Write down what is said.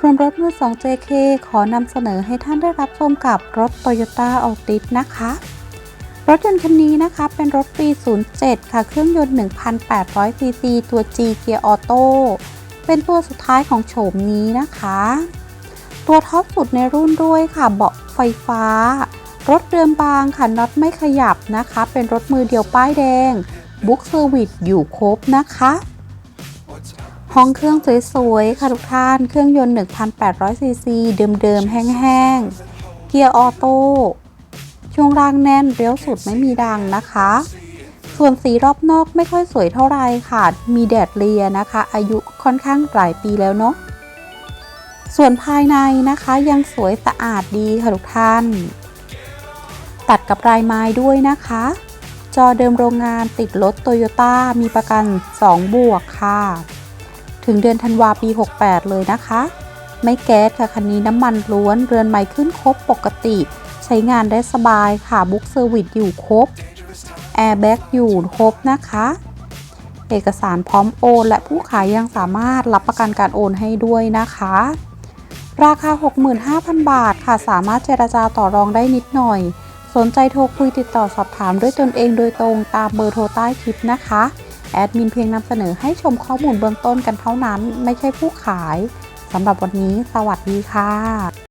รวมรถมือ 2 JK ขอนำเสนอให้ท่านได้รับชมกับรถ Toyota Altis นะคะ รถยนต์คันนี้นะคะ เป็นรถปี 07 ค่ะ เครื่องยนต์ 1,800ซีซีตัว G เกียร์ออโต้เป็นตัวสุดท้ายของโฉมนี้นะคะ ตัวท็อปสุดในรุ่นด้วยค่ะ เบาะไฟฟ้า รถเดิมบางค่ะน็อตไม่ขยับนะคะ เป็นรถมือเดียวป้ายแดงบุ๊กเซอร์วิสอยู่ครบนะคะ ห้องเครื่องสวยๆ ค่ะทุกท่าน เครื่องยนต์ 1,800ซีซีเดิมๆ แห้งๆ เกียร์ออโต้ ช่วงล่างแน่นเลี้ยวสุดไม่มีดังนะคะ ส่วนสีรอบนอกไม่ค่อยสวยเท่าไรค่ะ มีแดดเลียนะคะ อายุค่อนข้างหลายปีแล้วเนาะ ส่วนภายในนะคะยังสวยสะอาดดีค่ะทุกท่าน ตัดกับลายไม้ด้วยนะคะ จอเดิมโรงงานติดรถโตโยต้ามีประกัน 2 บวกค่ะ ถึงเดือนธันวาปี 68 เลยนะคะ ไม่แก๊สค่ะคันนี้น้ำมันล้วนเรือนใหม่ขึ้นครบปกติ ใช้งานได้สบายค่ะบุ๊กเซอร์วิสอยู่ครบแอร์แบ็กอยู่ครบนะคะเอกสารพร้อมโอน และผู้ขายยังสามารถรับประกันการโอนให้ด้วยนะคะ ราคา 65,000 บาทค่ะ สามารถเจราจาต่อรองได้นิดหน่อย สนใจโทรคุยติดต่อสอบถามด้วยตนเองโดยตรงตามเบอร์โทรใต้คลิปนะคะ แอดมินเพียงนำเสนอให้ชมข้อมูลเบื้องต้นกันเท่านั้น ไม่ใช่ผู้ขายสำหรับวันนี้ สวัสดีค่ะ